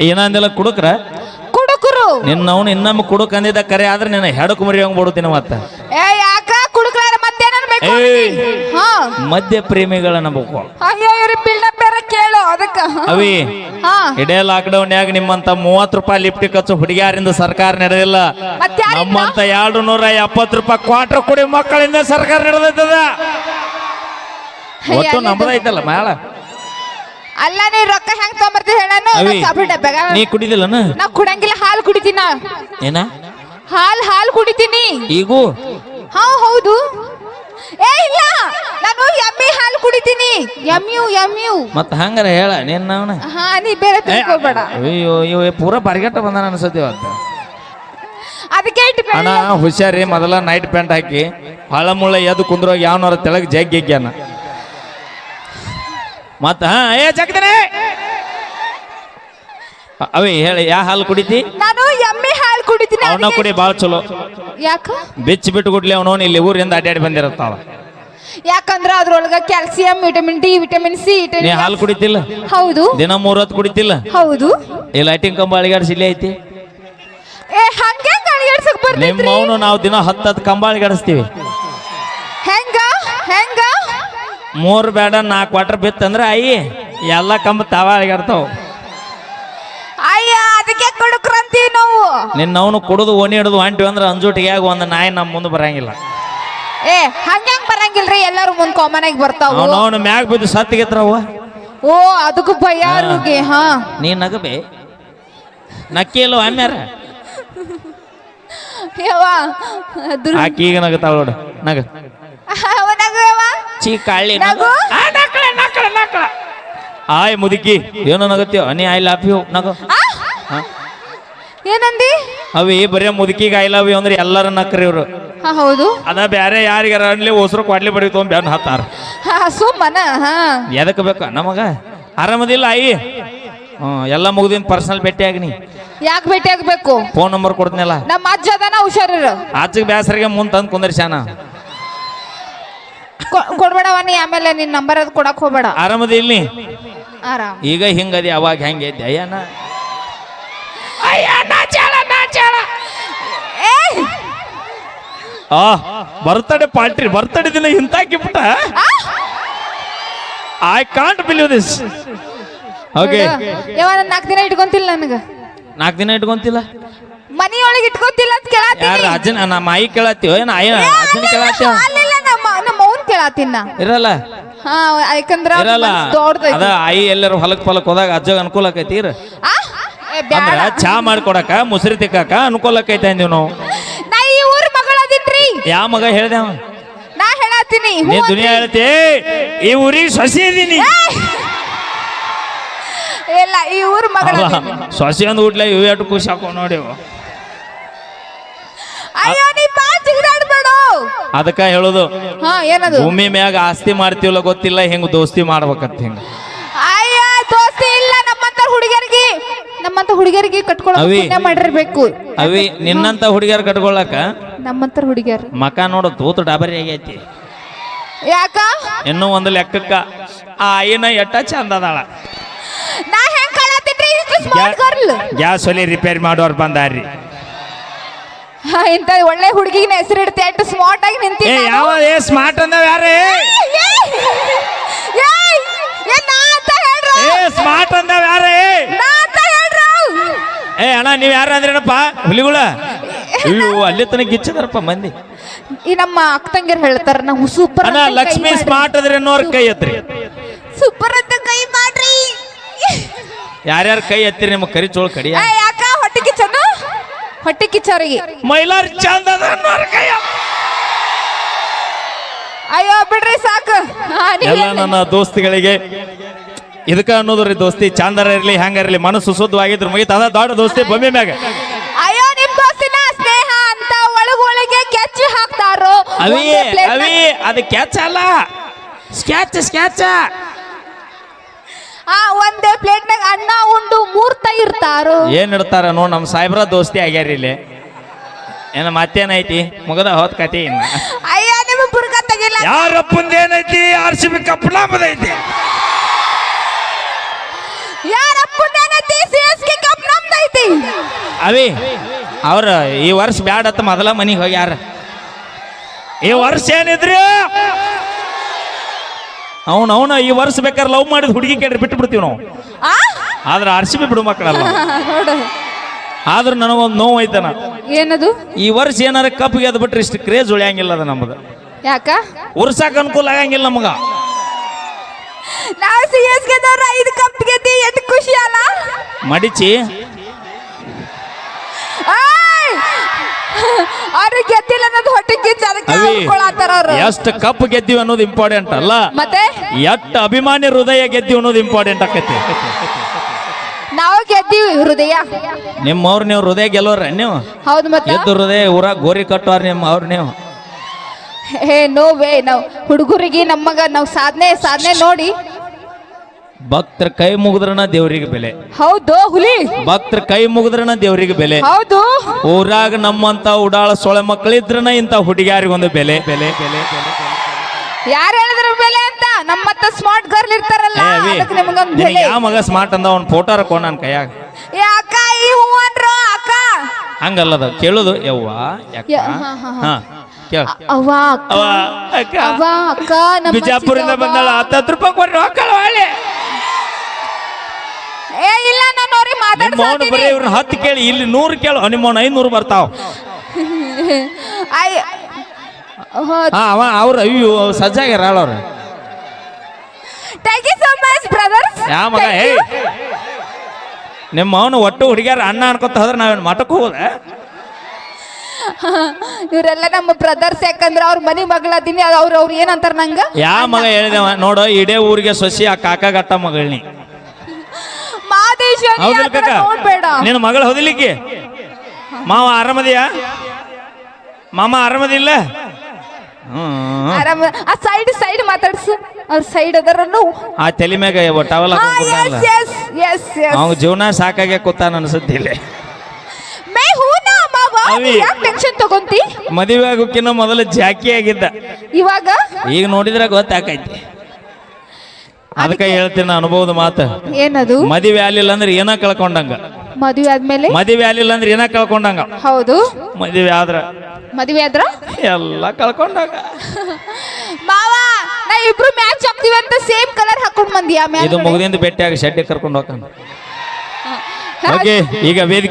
ಏನಂದಿಲ್ಲ ಕುಡುಕ್ರ? ಕುಡುಕರು. ನಿನ್ನವನು ಇನ್ನೊಮ್ಮೆ ಕುಡುಕ್ ಅಂದಿದ್ದ ಕರೆ ಆದ್ರೆ ನಿನ್ನ ಹೆಡಕ್ ಮರಿ ಹಂಗ್ ಬಿಡುತ್ತೀನಿ ಮತ್ತ. ಏ ಯಾಕ ಕುಡುಕ್ರ ಬೇಕು ಹಾ. ಮದ್ಯ ಪ್ರೇಮಿಗಳ ನಂಬಕು. ಅಯ್ಯೋ ಇವ್ರ ಬಿಲ್ಡಪ್ ಬೇರೆ ಕೇಳು ಅದಕ್ಕ. ಅವಿ ಹಾ. ಇಡೇ ಲಾಕ್ಡೌನ್ ಯಾಗ ನಿಮ್ಮಂತ ಮೂವತ್ ರೂಪಾಯಿ ಲಿಫ್ಟ್ ಖರ್ಚು ಹುಡುಗಿಯಾರಿಂದ ಸರ್ಕಾರ ನಡೆದಿಲ್ಲ? ನಮ್ಮಂತ ಎರಡು ನೂರ ಎಪ್ಪತ್ತು ರೂಪಾಯಿ ಕ್ವಾರ್ಟರ್ ಕುಡಿ ಮಕ್ಕಳಿಂದ ಸರ್ಕಾರ ನಡೆದೈತದ. ಒಟ್ಟು ನಮ್ದೈತಲ್ಲ ನಮ್ಮದೈತಲ್ಲ ಮೇಳ ಅಲ್ಲ ನೀ ರೊಕ್ಕ ಹೆಂಗ್ ತಗೊಂಬರ್ತೀವಿ ಹೇಳನು ಅವಿ ಸಾಬಿ ಡಬ್ಯಾಗ ನೀ ಕುಡಿದಿಲ್ಲನ ನಾ ಕುಡಂಗಿಲ್ಲ ಹಾಲು ಕುಡಿತೀನ ಏನ? ಹಾಲ್ ಹಾಲ್ ಕುಡಿತೀನಿ. ಈಗೂ? ಹಾ ಹೌದು. ಏ ಇಲ್ಲ ನಾನು ಎಮ್ಮಿ ಹಾಲು ಕುಡಿತೀನಿ. ಎಮ್ಯು ಎಮ್ಯು ಮತ್ತ ಹಂಗಾರ ಹೇಳ ನೀನ್ ನಾವನ? ಹಾ ನೀ ಬೇರೆ ತಿಳ್ಕೊಬೇಡ. ಅಯ್ಯೋ ಇವ ಪೂರ ಪರಿಗಟ್ಟ ಬಂದಾನ ಅನ್ಸತಿ ಇವತ್ತು ಅದಕ್ಕೆ ಅಣ್ಣ ಹುಷಾರಿ ಮೊದಲ ನೈಟ್ ಪ್ಯಾಂಟ್ ಹಾಕಿ ಹಳ ಮುಳ್ಳ ಎದ್ದು ಕುಂದ್ರೋಗಿ ಯಾವನಾರ ತೆಳಗ್ ಜಗ್ಗಿಗ್ಯಾನ ಮತ್ತ ಹಾ ಏ ಜಗದನೆ! ಅವಿ ಹೇಳಿ ಯಾ ಹಾಲು ಕುಡಿತಿ? ನಾನು ಎಮ್ಮೆ ಹಾಲು ಕುಡಿತೀನಿ ಅವನ ಕುಡಿ ಭಾಳ ಚಲೋ. ಯಾಕ? ಬೆಚ್ಚ ಬಿಟ್ಟು ಕುಡ್ಲಿ ಅವನು ಇಲ್ಲಿ ಊರಿಂದ ಅಡ್ಡಾಡಿ ಬಂದಿರತ್ತಾವ ಯಾಕಂದ್ರ ಅದ್ರೊಳಗ calcium vitamin D vitamin C ನೀ ಹಾಲು ಕುಡಿತಿಲ್ಲ? ಹೌದು. ದಿನ ಮೂರೊತ್ತು ಕುಡಿತಿಲ್ಲ? ಹೌದು. ಈ ಲೈಟಿಂಗ್ ಕಂಬ ಅಳಿಗಾಡ್ಸಿ ಇಲ್ಲೇ ಐತಿ? ಏ ಹಂಗೆ ಅಳಿಗಾಡ್ಸಕ್ ಬರ್ತೈತ್ರಿ ನಿಮ್ಮವನು ನಾವು ದಿನ ಹತ್ತು ಹತ್ತು ಕಂಬ ಅಳಿಗಾಡಿಸ್ತೀವಿ. ಹೆಂಗ? ಹೆಂಗ? ಮೂರು ಬೇಡ ನಾಲ್ಕು ವಾಟರ್ ಬಿತ್ತಂದ್ರೆ ಅಯ್ಯಿ ಎಲ್ಲ ಕಂಬ ತಾವಾಗಿರ್ತಾವ ಅಯ್ಯ ಅದಕ್ಕೆ ಕುಡುಕ್ರಂತೀವಿ ನಾವು. ನಿನ್ನ ಅವನು ಕುಡಿದು ಓಣಿ ಹಿಡಿದು ಹೊಂಟಿವಿ ಅಂದ್ರೆ ಅಂಜುಟಿಗೆ ಒಂದು ನಾಯಿ ನಮ್ಮ ಮುಂದೆ ಬರಂಗಿಲ್ಲ. ಏ ಹಂಗ್ಯಾಂಗ್ ಬರಂಗಿಲ್ರಿ? ಎಲ್ಲರೂ ಮುಂದ್ ಕಾಮನ್ ಆಗಿ ಬರ್ತಾವು. ಅವನು ಅವನು ಮ್ಯಾಗ ಬಿದ್ದು ಸತ್ತಿಗೆತ್ರವ ಓ ಅದಕ್ಕೂ ಭಯ ಅವ್ರಿಗೆ ಹಾ. ನೀ ನಗಬೇ. ನಕ್ಕಿಲ್ಲ ಆಮ್ಯಾರ ಯವ್ವ ದುರ್- ಆಕಿ ಈಗ ನಗತಾವ ನೋಡು ನಗ. ಅವ ನಗು ಯವ್ವ. ಚೀ ಕಾಳಿ ನಗು. ಆಯ್ ಮುದುಕಿ. ಏನೋ ನಗತ್ತೀವ ನೀ ಐ ಲವ್ ಯು ನಗು. ಹಾ? ಏನಂದಿ? ಅವಿ ಬರೀ ಮುದುಕಿಗೆ ಐ ಲವ್ ಯು ಅಂದ್ರೆ ಎಲ್ಲರ ನಕ್ರಿ ಇವರು. ಹಾ ಹೌದು. ಅದ ಬ್ಯಾರೆ ಯಾರಿಗಾರ ಅನ್ಲಿ ಹೊಸರು ಕೊಡ್ಲಿ ಬಡಿ ತೊಗೊಂಡ್ ಬ್ಯಾನ್ ಹತ್ತಾರ. ಹಾ ಸುಮ್ಮನ ಹಾ. ಎದಕ್ಕೆ ಬೇಕಾ ನಮಗ? ಆರಾಮದಿಲ್ಲ ಆಯಿ? ಎಲ್ಲ ಮುಗ್ದಿನ ಪರ್ಸನಲ್ ಭೇಟಿ ಆಗ್ನಿ. ಯಾಕೆ ಭೇಟಿ ಆಗ್ಬೇಕು? ಫೋನ್ ನಂಬರ್ ಕೊಡ್ತೀನಲ್ಲ. ನಮ್ಮ ಅಜ್ಜ ಅದನ ಹುಷಾರ ಆಚೆಗೆ ಬ್ಯಾಸರಿಗೆ ಮುಂದೆ ತಂದು ಕುಂದರ್ಸ್ಯಾನ. ಕೊಡ್ಬೇಡವ ನೀ ಆಮೇಲೆ ನಿನ್ ನಂಬರ್ ಅದು ಕೊಡಕ್ ಹೋಗ್ಬೇಡ. ಆರಾಮದ ಇಲ್ಲಿ? ಆರಾಮ್. ಈಗ ಹಿಂಗದಿ ಅವಾಗ ಹೆಂಗೆ ಇದ್ದೆ? ಅಯ್ಯನ ಆ ಬರ್ತಡೆ ಪಾರ್ಟಿ ಬರ್ತಡೆ ದಿನ ಇಂತಾಕಿಬಿಟ್ಟ ಆ? I can't believe this okay. ಯವ್ವ ನಾಲ್ಕು ದಿನ ಇಟ್ಕೊಂತಿಲ್ಲ ನನಗೆ. ನಾಲ್ಕು ದಿನ ಇಟ್ಕೊಂತಿಲ್ಲ? ಮನಿಯೊಳಗೆ ಇಟ್ಕೊಂತಿಲ್ಲ ಅಂತ ಕೇಳತ್ತೀನಿ ಯಾರು ಅಜ್ಜನ ನಮ್ಮ ಆಯಿ ಕೇಳತ್ತೀವೋ ಏನು ಅಯ್ಯ ಅಜ್ಜನ ಕೇಳತ್ತೀವ ಕೇಳತ್ತೀನಿ ಇರಲ್ಲ. ಹಾ ಯಾಕಂದ್ರ ಇರಲ್ಲ. ಅದ ಆಯಿ ಎಲ್ಲರೂ ಹೊಲಕ್ ಪಲಕ್ ಹೋದಾಗ ಅಜ್ಜಗ ಅನುಕೂಲ ಆಕೈತಿ ಇರ. ಅಂದ್ರ ಚಾ ಮಾಡ್ಕೊಡಕ ಮುಸ್ರಿ ತಿಕ್ಕಾಕ ಅನುಕೂಲ ಆಕೈತಿ ಅಂದಿವ್ ನಾವು. ನಾ ಈ ಊರ್ ಮಗಳದಿನ್ರಿ ಯಾವ ಮಗ ಹೇಳ್ದೆ ಅವ? ನಾ ಹೇಳತ್ತೀನಿ. ನೀ ದುನಿಯಾ ಹೇಳ್ತಿ ಈ ಊರಿಗೆ ಸೊಸೆ ಇದೀನಿ ಇಲ್ಲ ಈ ಊರ್ ಮಗಳ ಸೊಸೆ ಅಂದ್ ಊಟ್ಲ ಇವು ಎಷ್ಟು ಖುಷಿ ಹಾಕೋ ನೋಡಿ. ಅಯ್ಯೋ ಅದಕ್ಕ ಹೇಳೋದು ಹಾ ಏನದು? ಭೂಮಿ ಮ್ಯಾಗ ಆಸ್ತಿ ಮಾಡ್ತೀವಲ್ಲ ಗೊತ್ತಿಲ್ಲ ಹೆಂಗ್ ದೋಸ್ತಿ ಮಾಡ್ಬೇಕಂತ ಹೆಂಗ? ಅಯ್ಯ ದೋಸ್ತಿ ಇಲ್ಲ ನಮ್ಮಂತ ಹುಡುಗಿಯರಿಗೆ ನಮ್ಮಂತ ಹುಡುಗರಿಗೆ ಕಟ್ಕೊಳ್ಳೋ ಅವಿ. ಪುಣ್ಯ ಮಾಡಿರ್ಬೇಕು. ಅವಿ ನಿನ್ನಂತ ಹುಡುಗಿಯರ್ ಕಟ್ಕೊಳಕ? ನಮ್ಮಂತ ಹುಡುಗಿಯರು. ಮಕ ನೋಡು ತೂತು ಡಾಬರಿ ಆಗೈತಿ. ಯಾಕ? ಇನ್ನೂ ಒಂದು ಲೆಕ್ಕಕ್ಕ ಆ ಆಯಿನ ಎಟ್ಟ ಚಂದ ಅದಾಳ. ನಾ ಹೆಂಗ್ ಸ್ಮಾರ್ಟ್ ಗರ್ಲ್ ಗ್ಯಾಸ್ ಒಲಿ ರಿಪೇರಿ ಮಾಡೋರು ಬಂದಾರ್ರಿ. ಇಂತ ಒಳ್ಳೆ ಹುಡುಗಿನ ಹೆಸರಿಡ್ತೆ ಎಷ್ಟು ಸ್ಮಾರ್ಟ್ ಆಗಿ ಏ ನಿಂತೀನಿ ಯಾವ ಏ ಸ್ಮಾರ್ಟ್ ಅಂದವ ಯಾರೇ! ಏ. ಏ ಸ್ಮಾರ್ಟ್ ಅಂದವ ಯಾರೇ? ಏ ಅಣ್ಣ ನೀವ್ ಯಾರು ಅಂದ್ರೇನಪ್ಪ? ಹುಲಿಗುಳ? ಅಯ್ಯೋ ಅಲ್ಲಿ ತನಕ ಗಿಚ್ಚದಾರಪ್ಪ ಮಂದಿ ಈ ನಮ್ಮ ಅಕ್ಕ ತಂಗಿಯರ್ ಹೇಳ್ತಾರ ನಾವು ಸೂಪರ್ ಅಣ್ಣ ಲಕ್ಷ್ಮಿ ಸ್ಮಾರ್ಟ್ ಅದ್ರೆ ಅನ್ನೋರ್ ಕೈ ಎತ್ರಿ. ಸೂಪರ್ ಅಂತ ಕೈ ಮಾಡ್ರಿ. ಯಾರ್ಯಾರ ಕೈ ಎತ್ತಿರಿ ನಿಮ್ಗೆ ಕರಿ ಚೋಳ್ ಕಡಿಯ ಏ, ಯಾಕ ಹೊಟ್ಟೆ ಕಿಚ್ಚನು ಹೊಟ್ಟೆ ಕಿಚ್ಚವರಿಗೆ ಮೈಲಾರ್ ಚಂದ ಅಯ್ಯೋ ಬಿಡ್ರಿ ಸಾಕು. ಎಲ್ಲ ನನ್ನ ದೋಸ್ತಿಗಳಿಗೆ ಇದಕ್ಕ ಅನ್ನೋದ್ರಿ ದೋಸ್ತಿ ಚಂದರ ಇರ್ಲಿ ಹ್ಯಾಂಗ ಇರ್ಲಿ ಮನಸ್ಸು ಶುದ್ಧವಾಗಿದ್ರು ಮುಗಿತ. ಅದ ದೊಡ್ಡ ದೋಸ್ತಿ ಬೊಮ್ಮೆ ಮ್ಯಾಗ. ಅಯ್ಯೋ ನಿಮ್ ದೋಸ್ತಿನ ಸ್ನೇಹ ಅಂತ ಒಳಗೊಳಗೆ ಕೆಚ್ಚಿ ಹಾಕ್ತಾರೋ? ಅವಿ ಅವಿ ಅದು ಕ್ಯಾಚ್ ಅಲ್ಲ ಸ್ಕ್ಯಾಚ್ ಸ್ಕ್ಯಾಚ್ ಆ ಒಂದೇ ಪ್ಲೇಟ್ನಾಗ ಅನ್ನ ಉಂಡು ಮೂರ್ತ ಇರ್ತಾರೋ. ಏನ್ ಇಡ್ತಾರ ನೋ ನಮ್ಮ ಸಾಹೇಬ್ರ ದೋಸ್ತಿ ಆಗ್ಯಾರ ಇಲ್ಲಿ. ಏನ ಮತ್ತೇನೈತಿ? ಮುಗದ ಹೋದ್ ಕತಿ ಇನ್ನ. ಅಯ್ಯ ನಿಮ್ ಬುರ್ಕ ತೆಗಿಲ್ಲ. ಯಾರಪ್ಪಂದ ಏನೈತಿ ಆರ್ ಸಿ ಬಿ ಕಪ್ಪಲಾಂಬದೈತಿ ಯಾರಪ್ಪ ಸಿ ಎಸ್ ಅವಿ ಅವ್ರ ಈ ವರ್ಷ ಬ್ಯಾಡತ್ತ ಅಂತ ಮೊದಲ ಮನಿಗೆ ಹೋಗ್ಯಾರ. ಈ ವರ್ಷ ಏನಿದ್ರಿ? ಅವನು ಅವನ ಈ ವರ್ಷ ಬೇಕಾದ್ರೆ ಲವ್ ಮಾಡಿದ ಹುಡುಗಿ ಕೇಳ್ರಿ ಬಿಟ್ಟು ಬಿಡ್ತೀವಿ ನಾವು. ಆ? ಆದ್ರೆ ಆರ್ಸಿ ಬಿಡು ಮಕ್ಕಳಲ್ಲ. ಆದ್ರೆ ನನಗೊಂದು ನೋವು ಐತನ. ಏನದು? ಈ ವರ್ಷ ಏನಾರ ಕಪ್ ಗೆದ್ದು ಬಿಟ್ರೆ ಇಷ್ಟು ಕ್ರೇಜ್ ಉಳಿಯಂಗಿಲ್ಲ ಅದ ನಮ್ದು ಯಾಕ? ಉರ್ಸಾಕ ಅನುಕೂಲ ಆಗಂಗಿಲ್ಲ ನಮಗ. ನಾವು ಸಿ ಎಸ್ ಗೆದವ್ರ ಐದು ಕಪ್ ಗೆದ್ದಿ ಎಷ್ಟು ಖುಷಿ ಅಲ್ಲ? ಮಡಿಚಿ. ಆಯ್! ಅವ್ರು ಗೆದ್ದಿಲ್ಲ ಅನ್ನೋದು ಹೊಟ್ಟೆ ಕಿಚ್ಚ ಅದಕ್ಕೆ ಅವಿ ಉಳ್ಕೊಳತ್ತಾರ ಅವ್ರು. ಎಷ್ಟು ಕಪ್ ಗೆದ್ದಿವಿ ಅನ್ನೋದು ಇಂಪಾರ್ಟೆಂಟ್ ಅಲ್ಲ? ಮತ್ತೆ? ಎಷ್ಟು ಅಭಿಮಾನಿ ಹೃದಯ ಗೆದ್ದಿವಿ ಅನ್ನೋದು ಇಂಪಾರ್ಟೆಂಟ್ ಆಕೈತಿ. ನಾವು ಗೆದ್ದೀವಿ ಹೃದಯ. ನಿಮ್ಮವ್ರು ನೀವು ಹೃದಯ ಗೆಲ್ಲೋರ ನೀವು? ಹೌದು ಮತ್ತೆ? ಎದ್ದು ಹೃದಯ ಊರ ಗೋರಿ ಕಟ್ಟೋರ್ ನಿಮ್ಮ ಅವ್ರು ನೀವು? ಹೇ ನೋ ವೇ ನಾವು ಹುಡುಗರಿಗೆ ನಮ್ಮಗ ನಾವು ಸಾಧನೆ ಸಾಧನೆ ನೋಡಿ ಭಕ್ತರ ಕೈ ಮುಗಿದ್ರನ ದೇವ್ರಿಗೆ ಬೆಲೆ. ಹೌದು ಹುಲಿ. ಭಕ್ತರ ಕೈ ಮುಗಿದ್ರನ ದೇವ್ರಿಗೆ ಬೆಲೆ. ಹೌದು. ಊರಾಗ ನಮ್ಮಂತ ಉಡಾಳ ಸೊಳೆ ಮಕ್ಕಳಿದ್ರನ ಇಂತ ಹುಡುಗಿಯಾರಿಗೊಂದು ಬೆಲೆ. ಬೆಲೆ ಬೆಲೆ ಬೆಲೆ ಯಾರು ಹೇಳಿದ್ರು ಬೆಲೆ ಅಂತ? ನಮ್ಮತ್ತ ಸ್ಮಾರ್ಟ್ ಗರ್ಲ್ ಇರ್ತಾರಲ್ಲ ಅದಕ್ಕೆ ನಿಮಗೊಂದು ಬೆಲೆ. ಯಾವ ಮಗ ಸ್ಮಾರ್ಟ್ ಅಂದ ಅವ್ನ ಫೋಟೋ ಹಾಕೋ ನನ್ನ ಕೈಯಾಗ? ಏ ಅಕ್ಕ ಈ ಹೂ ಅನ್ರೋ ಅಕ್ಕ. ಹಂಗಲ್ಲದ ಕೇಳುದು ಯವ್ವ ಯಾಕ ಯ- ಹಾ, ಹಾ, ಹಾ. ಹಾ ಕೇಳ. ಅವ್ವ ಅಕ್ಕ. ಅವ್ವ ಅಕ್ಕ. ನಮ್ಮ ಬಿಜಾಪುರಿಂದ. ಬಂದಾಳ ಹತ್ತತ್ತು ರೂಪಾಯಿ ಕೊಡ್ರಿ ಒಳ್ಳೆ ಏ ಇಲ್ಲ ನಾನು ಅವ್ರಿಗೆ ನಿಮ್ಮ ಮೌನ ಬರೀ ಇವ್ರನ್ನ ಹತ್ತು ಕೇಳಿ ಇಲ್ಲಿ ನೂರು ಕೇಳು ನಿಮ್ಮ ಮೌನ ಐನೂರು ಬರ್ತಾವ. ಆಯ್ ಹಾ ಅವ ಅವ್ರ ಅಯ್ಯೋ ಸಜ್ಜಾಗ್ಯಾರ ಅವ್ರ. Thank you so much brothers ಯಾ ಮಗ ಏ ನಿಮ್ಮ ಅವನು ಒಟ್ಟು ಹುಡುಗಿಯರ ಅಣ್ಣ ಅನ್ಕೊತ ಹೋದ್ರೆ ನಾವೇನು ಮಠಕ್ಕೆ ಹೋದ ಇವರೆಲ್ಲ ನಮ್ಮ ಬ್ರದರ್ಸ್ ಯಾಕಂದ್ರೆ ಅವ್ರ ಮನಿ ಮಗಳದೀನಿ ಅವ್ರು ಅವ್ರು ಏನಂತಾರ ನಂಗ? ಯಾ ಮಗ ಹೇಳಿದವ ನೋಡು ಇಡೇ ಊರಿಗೆ ಸೊಸಿ ಆ ಕಾಕಾಗಟ್ಟ ಮಗಳನಿ ಹೌದಿಲ್ಲ ಕಾಕ? ನೋಡ್ಬೇಡ. ನಿನ್ನ ಮಗಳು ಹೌದಿಲ್ಲಿಕ್ಕೆ? ಮಾವ ಆರಾಮದಿಯಾ? ಮಾಮ ಆರಾಮದಿಲ್ಲ? ಆರಾಮ ಆ ಸೈಡ್ ಸೈಡ್ ಮಾತಾಡ್ಸು. ಅವ್ರ ಸೈಡ್ ಅದರನ್ನು ಆ ತಲೆ ಮ್ಯಾಗ ಟವಲ್ ಎಸ್ ಎಸ್ ಎಸ್ ಅವ್ನ ಜೀವನ ಸಾಕಾಗೆ ಕೂತಾನ ಅನ್ಸುತ್ತಿಲ್ಲ ಮೇ ಹೂನಾ ಮಾವ? ಅವಿ. ಯಾಕೆ ಟೆನ್ಷನ್ ತಗೊಂತಿ? ಮದುವೆ ಆಗೋಕ್ಕಿಂತ ಮೊದಲು ಜಾಕಿ ಆಗಿದ್ದ. ಇವಾಗ? ಈಗ ನೋಡಿದ್ರೆ ಗೊತ್ತಾಕೈತಿ. ಅದಕ್ಕೆ ಹೇಳ್ತೀನಿ ಅನುಭವದ ಮಾತು. ಏನದು? ಮದುವೆ ಆಗ್ಲಿಲ್ಲ ಅಂದ್ರೆ ಏನ ಕಳ್ಕೊಂಡಂಗ? ಮದುವೆ ಆದ್ಮೇಲೆ? ಮದುವೆ ಆಗ್ಲಿಲ್ಲ ಅಂದ್ರೆ ಏನ ಕಳ್ಕೊಂಡಂಗ? ಹೌದು. ಮದುವೆ ಆದ್ರ? ಮದುವೆ ಆದ್ರ? ಎಲ್ಲ ಕಳ್ಕೊಂಡಂಗ. ಮಾವ ನಾ ಇಬ್ರು ಮ್ಯಾಚ್ ಆಗ್ತೀವಿ ಅಂತ ಸೇಮ್ ಕಲರ್ ಹಾಕೊಂಡ್ ಬಂದಿಯಾ ಇದು ಮುಗಿದಿಂದ ಭೇಟಿಯಾಗಿ ಶೆಡ್ಡಿ ಕರ್ಕೊಂಡು ಹೋಗ್ತಾನೆ. ಓಕೆ ಈಗ ವೇದಿಕೆ